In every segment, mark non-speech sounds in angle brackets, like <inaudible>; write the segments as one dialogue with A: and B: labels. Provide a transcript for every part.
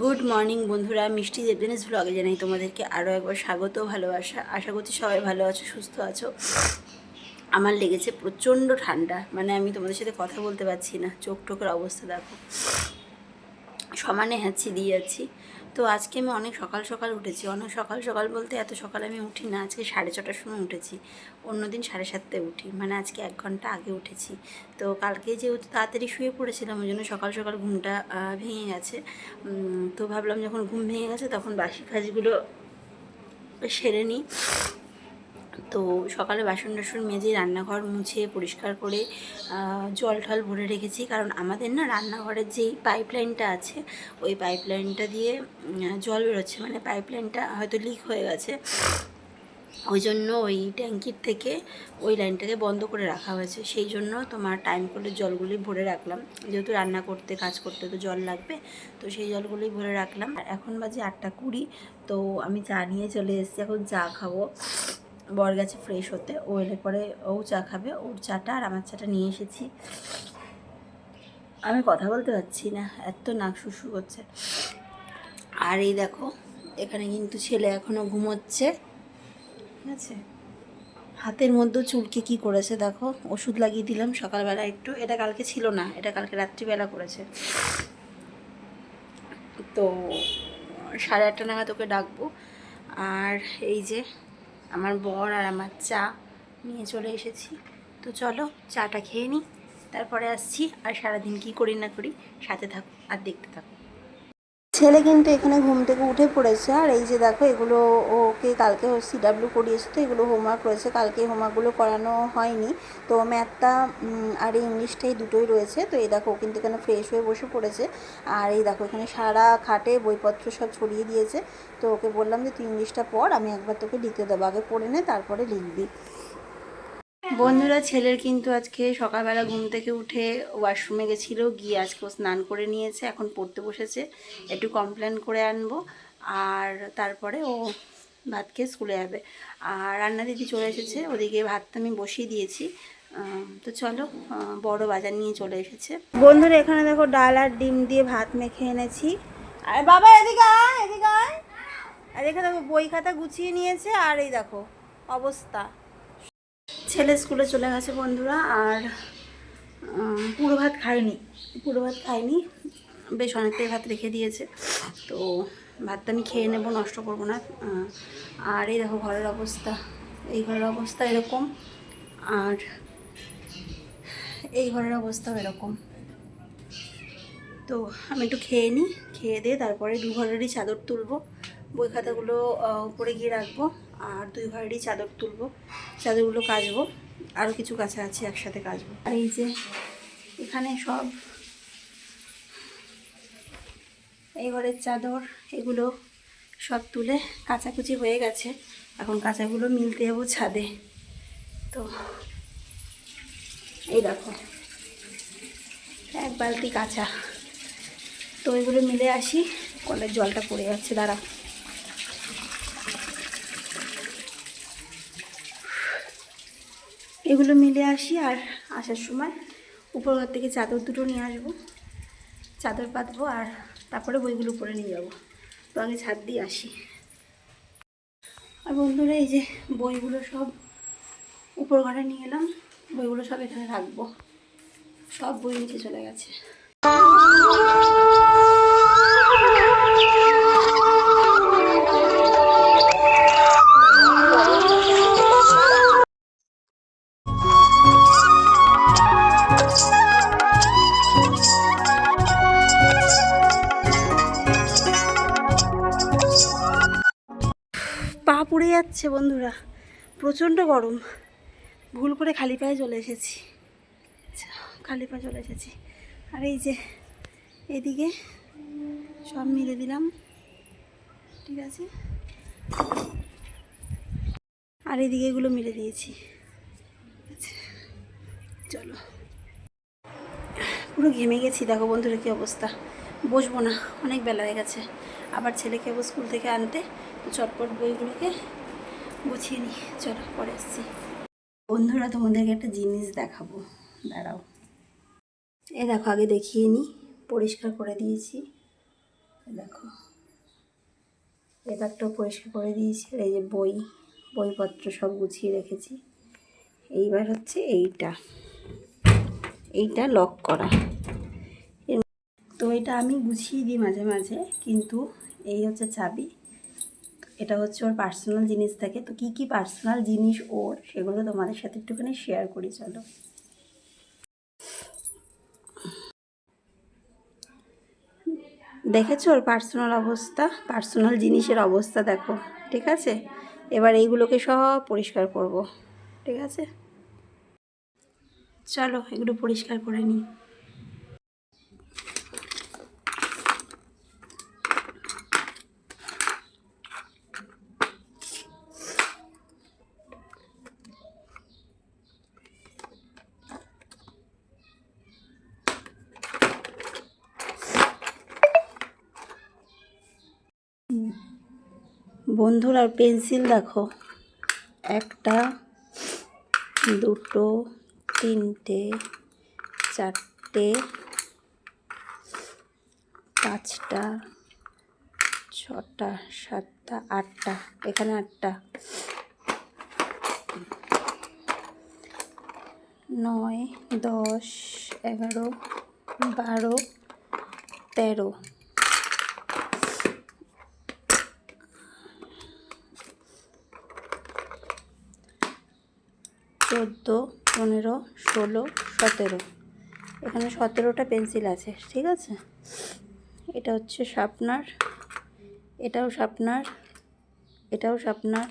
A: Good morning বন্ধুরা। মিষ্টি দেবদিনেশ ব্লগে জানাই তোমাদেরকে আরও একবার স্বাগত ভালোবাসা। আশা করছি সবাই ভালো আছো, সুস্থ আছো। আমার লেগেছে প্রচণ্ড ঠান্ডা। মানে আমি তোমাদের সাথে কথা বলতে পারছি না। চোখ টোকের অবস্থা দেখো। সমানে হাঁচি দিয়ে যাচ্ছি। তো আজকে আমি অনেক সকাল সকাল উঠেছি। অনেক সকাল সকাল বলতে এত সকালে আমি উঠি না। আজকে সাড়ে ছটার সময় উঠেছি। অন্যদিন সাড়ে সাতটায় উঠি। মানে আজকে এক ঘণ্টা আগে উঠেছি। তো কালকে যেহেতু তাড়াতাড়ি শুয়ে পড়েছিলাম, ওই জন্য সকাল সকাল ঘুমটা ভেঙে গেছে। তো ভাবলাম যখন ঘুম ভেঙে গেছে তখন বাসি কাজগুলো সেরে নিই। তো সকালে বাসন টাসন মেজে রান্নাঘর মুছে পরিষ্কার করে জল টল ভরে রেখেছি। কারণ আমাদের না রান্নাঘরের যেই পাইপ লাইনটা আছে, ওই পাইপ লাইনটা দিয়ে জল বেরোচ্ছে। মানে পাইপ লাইনটা হয়তো লিক হয়ে গেছে। ওই জন্য ওই ট্যাঙ্কির থেকে ওই লাইনটাকে বন্ধ করে রাখা হয়েছে। সেই জন্য তোমার টাইম করে জলগুলি ভরে রাখলাম। যেহেতু রান্না করতে, কাজ করতে তো জল লাগবে, তো সেই জলগুলোই ভরে রাখলাম। এখন বাজে আটটা কুড়ি, তো আমি চা নিয়ে চলে এসেছি। এখন চা খাব। বর গেছে ফ্রেশ হতে। ও এলে পরে ও চা খাবে, ওর চাটা আর আমার চাটা নিয়ে এসেছি। আমি কথা বলতে পারছি না, এত নাক শুশু করছে। আর এই দেখো, এখানে কিন্তু ছেলে এখনও ঘুমোচ্ছে। ঠিক আছে? হাতের মধ্যে চুলকে কি করেছে দেখো, ওষুধ লাগিয়ে দিলাম সকালবেলা একটু। এটা কালকে ছিল না, এটা কালকে রাত্রিবেলা করেছে। তো সাড়ে আটটা নাগাদ ওকে ডাকবো। আর এই যে আমার বর আর আমার চা নিয়ে চলে এসেছি। তো চলো চাটা খেয়ে নিই, তারপরে আসছি আর সারাদিন কি করি না করি, সাথে থাকো আর দেখতে থাকো। ছেলে কিন্তু এখানে ঘুম থেকে উঠে পড়েছে, আর এই যে দেখো এগুলো ওকে কালকে সিডাব্লিউ করিয়েছে তো এগুলো হোমওয়ার্ক রয়েছে, কালকে হোমওয়ার্কগুলো করানো হয়নি। তো ম্যাথটা আর এই ইংলিশটাই দুটোই রয়েছে, তো এই দেখো ও কিন্তু এখানে ফ্রেশ হয়ে বসে পড়েছে। আর এই দেখো এখানে সারা খাটে বইপত্র সব ছড়িয়ে দিয়েছে। তো ওকে বললাম যে, তুই ইংলিশটা পড়, আমি একবার তোকে লিখতে দেবো, আগে পড়ে নে, তারপরে লিখবি। বন্ধুরা, ছেলের কিন্তু আজকে সকালবেলা ঘুম থেকে উঠে ওয়াশরুমে গেছিল, গিয়ে আজকে ও স্নান করে নিয়েছে, এখন পড়তে বসেছে, একটু কমপ্লেন করে আনব, আর তারপরে ও ভাত খেয়ে স্কুলে যাবে। আর রান্না দিদি চলে এসেছে, ওদিকে ভাতটা আমি বসিয়ে দিয়েছি। তো চলো বড় বাজার নিয়ে চলে এসেছে। বন্ধুরা, এখানে দেখো ডাল আর ডিম দিয়ে ভাত মেখে এনেছি। আর বাবা, এদিকে আয় এদিকে আয়। আর এখানে দেখো বই খাতা গুছিয়ে নিয়েছে, আর এই দেখো অবস্থা। ছেলে স্কুলে চলে গেছে বন্ধুরা, আর পুরো ভাত খায়নি, পুরো ভাত খায়নি, বেশ অনেকটাই ভাত রেখে দিয়েছে, তো ভাতটা আমি খেয়ে নেব, নষ্ট করব না আর এই দেখো ঘরের অবস্থা, এই ঘরের অবস্থা এরকম, আর এই ঘরের অবস্থাও এরকম, তো আমি একটু খেয়ে নিই, খেয়ে দিয়ে তারপরে দু ঘরেরই চাদর তুলবো, বই খাতাগুলো উপরে গিয়ে রাখব আর দুই ঘরেরই চাদর তুলবো, চাদরগুলো কাচবো আরও কিছু কাছা আছে, একসাথে কাচবো। আর এই যে এখানে সব এই ঘরের চাদর, এগুলো সব তুলে কাচাকুচি হয়ে গেছে। এখন কাঁচাগুলো মিলতে যাব ছাদে। তো এই দেখো, এক বালতি কাঁচা। তো এগুলো মিলে আসি, কলের জলটা পড়ে যাচ্ছে দাঁড়া এগুলো মিলে আসি আর আসার সময় উপর ঘর থেকে চাদর দুটো নিয়ে আসব। চাদর পাতবো আর তারপরে বইগুলো পরে নিয়ে যাব। তো আগে ছাদ দিয়ে আসি। আর বন্ধুরা, এই যে বইগুলো সব উপর ঘরে নিয়ে এলাম। বইগুলো সব এখানে রাখব। সব বই নিচে চলে গেছে। পা পুড়ে যাচ্ছে বন্ধুরা। প্রচণ্ড গরম। ভুল করে খালি পায়ে চলে এসেছি। আচ্ছা, খালি পায়ে চলে এসেছি। আর এই যে এদিকে সব মিলে দিলাম। ঠিক আছে? আর এদিকে এগুলো মিলে দিয়েছি। আচ্ছা, চলো। পুরো ঘেমে গেছি দেখো বন্ধুরা কী অবস্থা। বসবো না, অনেক বেলা হয়ে গেছে। আবার ছেলেকে স্কুল থেকে আনতে, চটপট বইগুলোকে গুছিয়ে নিই। চলো, পরে আসছি। বন্ধুরা, তোমাদেরকে একটা জিনিস দেখাবো। দাঁড়াও। এ দেখো, আগে দেখিয়ে নিই। পরিষ্কার করে দিয়েছি। দেখো। এবারটাও পরিষ্কার করে দিয়েছি এই যে বই, বইপত্র সব গুছিয়ে রেখেছি। এইবার হচ্ছে এইটা। এইটা লক করা। তো এটা আমি গুছিয়ে দিই মাঝে মাঝে, কিন্তু এই হচ্ছে চাবি। এটা হচ্ছে ওর পার্সোনাল জিনিস থাকে। তো কী কী পার্সোনাল জিনিস ওর, সেগুলো তোমাদের সাথে একটুখানি শেয়ার করি, চলো। দেখেছ ওর পার্সোনাল অবস্থা? পার্সোনাল জিনিসের অবস্থা দেখো, ঠিক আছে? এবার এইগুলোকে সব পরিষ্কার করব, ঠিক আছে? চলো, এগুলো পরিষ্কার করে নিই। বন্ধুরা পেন্সিল দেখো। একটা, দুটো, তিনটে, চারটে, পাঁচটা, ছটা, সাতটা, আটটা, এখানে আটটা। নয়, দশ, এগারো, বারো, তেরো। চোদ্দ, পনেরো, ষোলো, সতেরো। এখানে সতেরোটা পেন্সিল আছে, ঠিক আছে? এটা হচ্ছে শার্পনার এটাও শার্পনার এটাও শার্পনার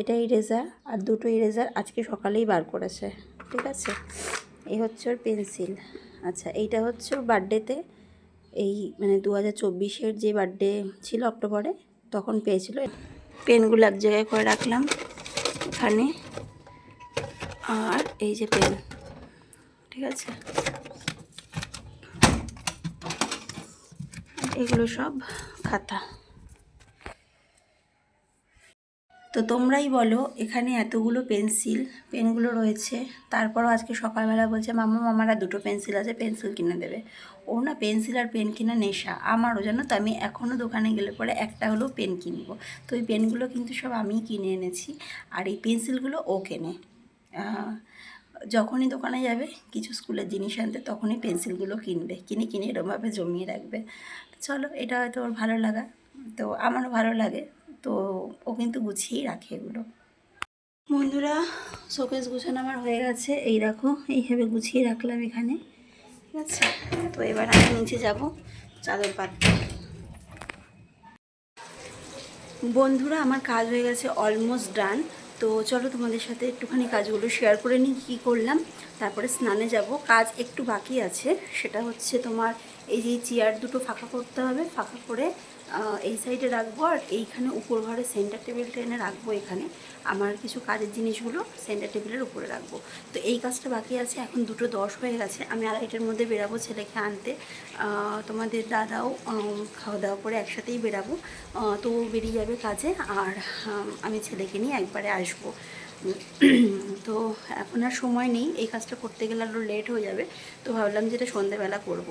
A: এটা ইরেজার আর দুটো ইরেজার আজকে সকালেই বার করেছে, ঠিক আছে? এই হচ্ছে ওর পেন্সিল। আচ্ছা এইটা হচ্ছে ওর বার্থডেতে। এই মানে দু হাজার চব্বিশের যে বার্থডে ছিল অক্টোবরে, তখন পেয়েছিল। পেনগুলো এক জায়গায় করে রাখলাম, এখানে। আর এই যে পেন, ঠিক আছে? এগুলো সব খাতা। তো তোমরাই বলো, এখানে এতগুলো পেন্সিল, পেনগুলো রয়েছে। তারপরও আজকে সকালবেলা বলছে মামা মামারা দুটো পেন্সিল আছে, পেন্সিল কিনে দেবে। ও না পেন্সিল আর পেন কিনা নেশা। আমারও জানো তো, আমি এখনও দোকানে গেলে পরে একটা হলেও পেন কিনবো। তো এই পেনগুলো কিন্তু সব আমিই কিনে এনেছি, আর এই পেন্সিলগুলো ও কেনে। যখনই দোকানে যাবে, কিছু স্কুলের জিনিস আনতে তখনই পেন্সিলগুলো কিনবে। কিনে কিনে এরমভাবে জমিয়ে রাখবে। চলো, এটা হয়তো ওর ভালো লাগা। তো আমারও ভালো লাগে। তো ও কিন্তু গুছিয়েই রাখে এগুলো। বন্ধুরা, শোকেস গুছানো আমার হয়ে গেছে। এই রাখো এইভাবে গুছিয়ে রাখলাম এখানে। ঠিক আছে? তো এবার আমি নিচে যাব চাদর পাততে বন্ধুরা, আমার কাজ হয়ে গেছে অলমোস্ট ডান। তো চলো তোমাদের সাথে একটুখানি কাজগুলো শেয়ার করে নিই, কী করলাম। তারপরে স্নানে যাব। কাজ একটু বাকি আছে। সেটা হচ্ছে তোমার এই যে চেয়ার দুটো ফাঁকা করতে হবে। ফাঁকা করে এই সাইডে রাখব আর এইখানে উপর ঘরে সেন্টার টেবিলটা এনে রাখব এখানে। আমার কিছু কাজের জিনিসগুলো সেন্টার টেবিলের উপরে রাখব। তো এই কাজটা বাকি আছে, এখন দুটো দশ হয়ে গেছে। আমি আড়াইটার মধ্যে বেরাবো ছেলেকে আনতে। তোমাদের দাদাও খাওয়া দাওয়া করে একসাথেই বেরাবো। তো বেরিয়ে যাবে কাজে আর, আমি ছেলেকে নিয়ে একবারে আসব। তো এখন আর সময় নেই, এই কাজটা করতে গেলে আরও লেট হয়ে যাবে। তো ভাবলাম যেটা সন্ধেবেলা করব।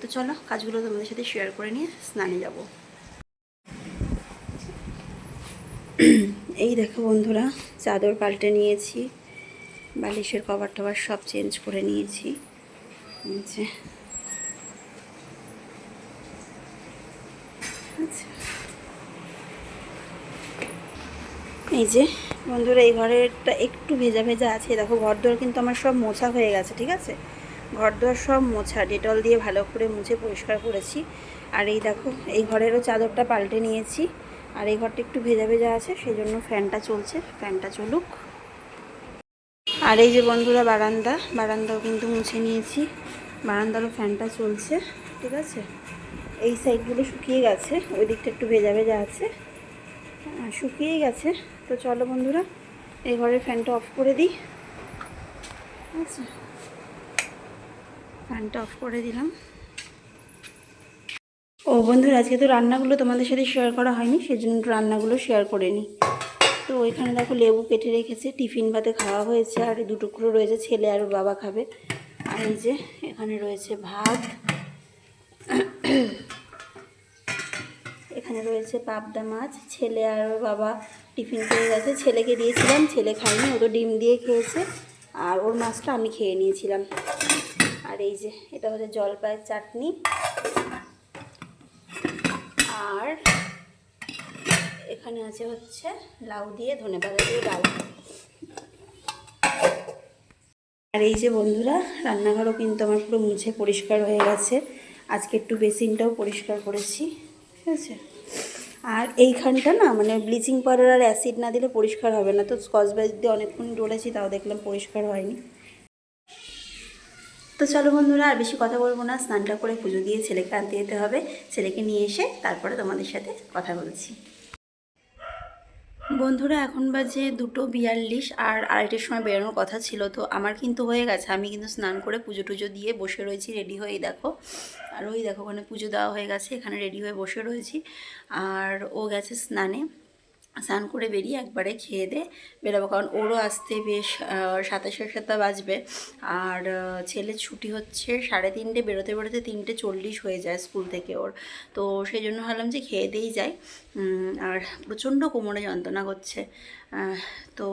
A: তো চলো কাজগুলো তোমাদের সাথে শেয়ার করে নিয়ে স্নানে যাব। <clears throat> এই দেখো বন্ধুরা, চাদর পাল্টে নিয়েছি, বালিশের কভার টভার সব চেঞ্জ করে নিয়েছি। আচ্ছা। এই যে বন্ধুরা, এই ঘরেরটা একটু ভেজা ভেজা আছে। দেখো ঘর দোর কিন্তু আমার সব মোছা হয়ে গেছে, ঠিক আছে? ঘর দোর সব মোছা, ডেটল দিয়ে ভালো করে মুছে পরিষ্কার করেছি। আর এই দেখো, এই ঘরেরও চাদরটা পাল্টে নিয়েছি। আর এই ঘরটা একটু ভেজা ভেজা আছে সেই জন্য ফ্যানটা চলছে, ফ্যানটা চলুক। আর এই যে বন্ধুরা বারান্দা, বারান্দাও কিন্তু মুছে নিয়েছি। বারান্দারও ফ্যানটা চলছে, ঠিক আছে? এই সাইডগুলো শুকিয়ে গেছে ওই দিকটা একটু ভেজা ভেজা আছে। শুকিয়ে গেছে। তো চলো বন্ধুরা, এই ঘরের ফ্যানটা অফ করে দিই। আচ্ছা ফ্যানটা অফ করে দিলাম। ও বন্ধুরা, আজকে তো রান্নাগুলো তোমাদের সাথে শেয়ার করা হয়নি সেই জন্য একটু রান্নাগুলো শেয়ার করে নিই তো ওইখানে দেখো লেবু কেটে রেখেছে, টিফিন ভাতে খাওয়া হয়েছে, আর এই দু টুকরো রয়েছে, ছেলে আর বাবা খাবে। আর এই যে এখানে রয়েছে ভাত। এখানে রয়েছে পাবদা মাছ, ছেলে আর বাবা টিফিন করে গেছে। ছেলেকে দিয়েছিলাম, ছেলে খায়নি, ও তো ডিম দিয়ে খেয়েছে, আর ওর মাছটা আমি খেয়ে নিয়েছিলাম। আর এই যে, এটা হচ্ছে জলপাইয়ের চাটনি আর এখানে আছে হচ্ছে লাউ দিয়ে ধনে পাতা দিয়ে ডাল। আর এই যে বন্ধুরা, রান্নাঘরও কিন্তু আমার পুরো মুছে পরিষ্কার হয়ে গেছে। আজকে একটু বেসিনটাও পরিষ্কার করেছি, ঠিক আছে? আর এইখানটা না মানে ব্লিচিং পাউডার আর অ্যাসিড না দিলে পরিষ্কার হবে না। তো স্কচ ব্রাইট দিয়ে অনেকক্ষণ ডলেছি, তাও দেখলাম পরিষ্কার হয়নি। তো চলো বন্ধুরা, আর বেশি কথা বলব না। স্নানটা করে পুজো দিয়ে ছেলেকে আনতে যেতে হবে। ছেলেকে নিয়ে এসে তারপরে তোমাদের সাথে কথা বলছি। বন্ধুরা, এখন বাজে দুটো বিয়াল্লিশ আর আড়াইটের সময় বেরোনোর কথা ছিল, তো আমার কিন্তু হয়ে গেছে। আমি কিন্তু স্নান করে পুজো টুজো দিয়ে বসে রয়েছি, রেডি হয়েই দেখো। আর ওই দেখো, ওখানে পুজো দেওয়া হয়ে গেছে, এখানে রেডি হয়ে বসে রয়েছি। আর ও গেছে স্নানে। স্নান করে বেরিয়ে একবারে খেয়ে দে বেরোবো। কারণ ওরও আসতে বেশ সাতাশে সাতটা বাজবে। আর ছেলে ছুটি হচ্ছে সাড়ে তিনটে, বেরোতে বেরোতে তিনটে চল্লিশ হয়ে যায় স্কুল থেকে ওর। তো সেই জন্য ভাবলাম যে খেয়ে দিয়েই যাই। আর প্রচণ্ড কোমরে যন্ত্রণা করছে। তো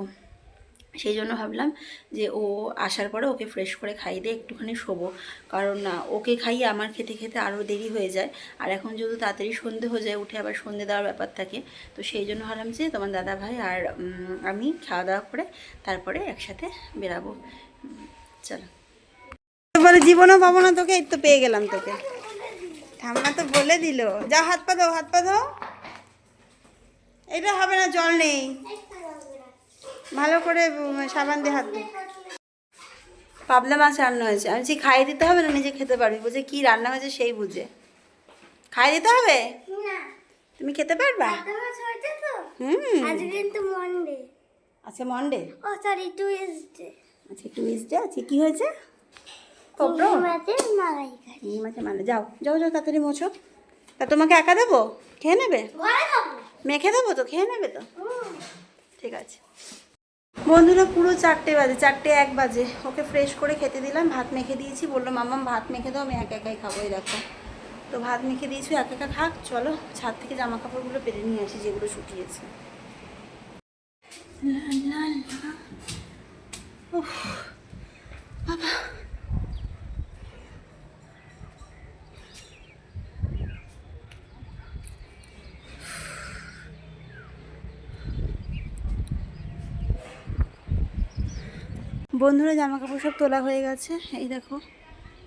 A: সেই জন্য ভাবলাম যে ও আসার পরে ওকে ফ্রেশ করে খাইয়ে দিয়ে একটুখানি শোবো। কারণ, না, ওকে খাইয়ে আমার খেতে খেতে আরও দেরি হয়ে যায়। আর এখন যেহেতু তাড়াতাড়ি সন্ধে হয়ে যায়, উঠে আবার সন্ধে দেওয়ার ব্যাপার থাকে। তো সেই জন্য ভাবলাম যে তোমার দাদা ভাই আর আমি খাওয়া দাওয়া করে তারপরে একসাথে বেরাবো। চলো। বলে জীবনও পাবো না তোকে, এই তো পেয়ে গেলাম তোকে। ঠাম্মা তো বলে দিল। যা হাত পা দাও হাত পা দাও এটা হবে না, জল নেই। ভালো করে সাবান দিয়ে হাত ধো। পাবলা মাছ রান্না হয়েছে আমি বলছি খাইয়ে দিতে হবে না নিজে খেতে পারবি। বুঝে কি রান্না হয়েছে সেই বুঝে। খাইয়ে দিতে হবে? তুমি খেতে পারবা? হুম। আচ্ছা মন্ডে
B: ও সরি টুইসডে
A: আচ্ছা টুইসডে আছে কি হয়েছে? কবরো
B: মাঝে মালাই
A: মাছের মানে যাও যাও যাও তাড়াতাড়ি মোছো। তা তোমাকে একা দেবো? খেয়ে নেবে? মেখে দেবো তো? খেয়ে নেবে তো? ঠিক আছে। বন্ধুরা পুরো চারটে বাজে, চারটে এক বাজে। ওকে ফ্রেশ করে খেতে দিলাম, ভাত মেখে দিয়েছি। বলল মামাম ভাত মেখে দাও, আমি একা একাই খাব দেখো। তো ভাত মেখে দিয়েছি এক একা খাক, চলো ছাদ থেকে জামা কাপড়গুলো পেরে নিয়ে আসি, যেগুলো শুকিয়েছে। বাবা। বন্ধুরা জামা কাপড় সব তোলা হয়ে গেছে। এই দেখো,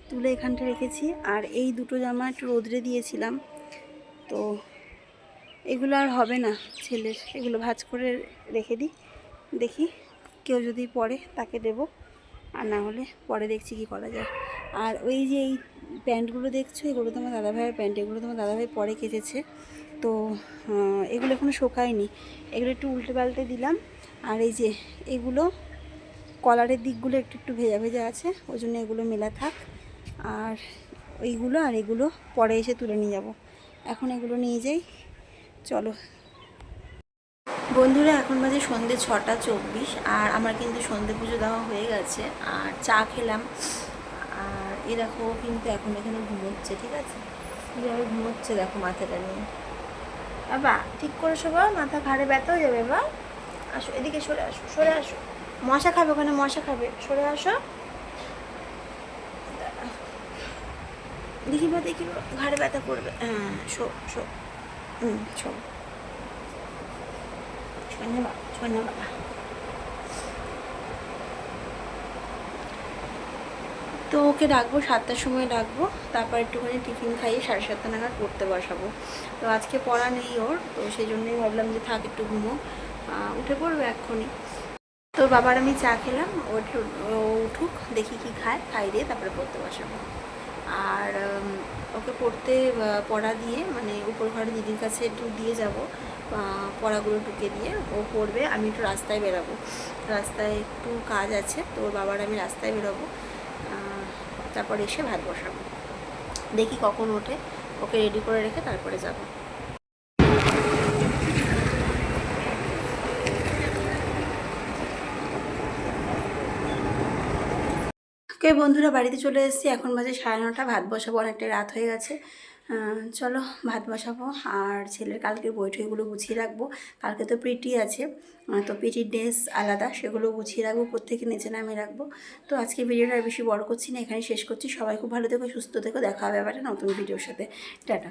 A: তুলে এখানটা রেখেছি। আর এই দুটো জামা একটু রোদ্রে দিয়েছিলাম। তো এগুলো আর হবে না ছেলের। এগুলো ভাজ করে রেখে দিই। দেখি কেউ যদি পরে তাকে দেব। আর না হলে পরে দেখছি কি করা যায়। আর ওই যে এই প্যান্টগুলো দেখছ, এগুলো তোমার দাদাভাইয়ের প্যান্ট। এগুলো তোমার দাদাভাই পরে কেচেছে। তো এগুলো এখনও শোকায়নি। এগুলো একটু উল্টে পাল্টে দিলাম। আর এই যে এগুলো কলারের দিকগুলো একটু একটু ভেজা ভেজা আছে, ওই জন্য এগুলো মেলা থাক। আর ওইগুলো আর এগুলো পরে এসে তুলে নিয়ে যাব। এখন এগুলো নিয়ে যাই, চলো। বন্ধুরা, এখন বাজে সন্ধে ছটা চব্বিশ, আর আমার কিন্তু সন্ধে পুজো দেওয়া হয়ে গেছে, আর চা খেলাম। আর এ দেখো কিন্তু এখন এখানে ঘুমোচ্ছে, ঠিক আছে? কীভাবে ঘুমোচ্ছে, দেখো মাথাটা নিয়ে। বাবা, ঠিক করে শোবা মাথা ঘাড়ে ব্যথা হয়ে যাবে বা আসো, এদিকে সরে আসো সরে আসো। মশা খাবে, ওখানে মশা খাবে। সরে আসো। দেখি বা দেখি ঘাড়ে ব্যথা করবে। হ্যাঁ তো ওকে ডাকবো, সাতটার সময় ডাকবো। তারপর একটুখানি টিফিন খাইয়ে সাড়ে সাতটা নাগাদ পড়তে বসাবো। তো আজকে পড়া নেই ওর, তো সেই জন্যই ভাবলাম যে থাক একটু ঘুমো। উঠে পড়বে এক্ষুনি। তো বাবার আমি চা খেলাম, ও উঠুক, দেখি কি খায়, খাই দিয়ে তারপরে পড়তে বসাবো। আর ওকে পড়তে পড়া দিয়ে মানে উপর ঘরে দিদির কাছে একটু দিয়ে যাব পড়াগুলো টুকে দিয়ে, ও পড়বে, আমি একটু রাস্তায় বেরাবো। রাস্তায় একটু কাজ আছে তো ওর বাবার আমি রাস্তায় বেরোবো তারপর এসে ভাত বসাবো। দেখি কখন ওঠে, ওকে রেডি করে রেখে তারপরে যাব। ওকে বন্ধুরা বাড়িতে চলে এসেছি, এখন বাজে সাড়ে নটা, ভাত বসাবো, অনেকটা রাত হয়ে গেছে। চলো ভাত বসাবো, আর ছেলের কালকের বইটইগুলো গুছিয়ে রাখব। কালকে তো পিটি আছে তো পিটির ড্রেস আলাদা, সেগুলো গুছিয়ে রাখব, প্রত্যেকে নিচে নামিয়ে রাখব। তো আজকে ভিডিওটা বেশি বড় করছি না এখানে শেষ করছি। সবাই খুব ভালো থেকো, সুস্থ থেকো, দেখা হবে আবার নতুন ভিডিওর সাথে। টাটা।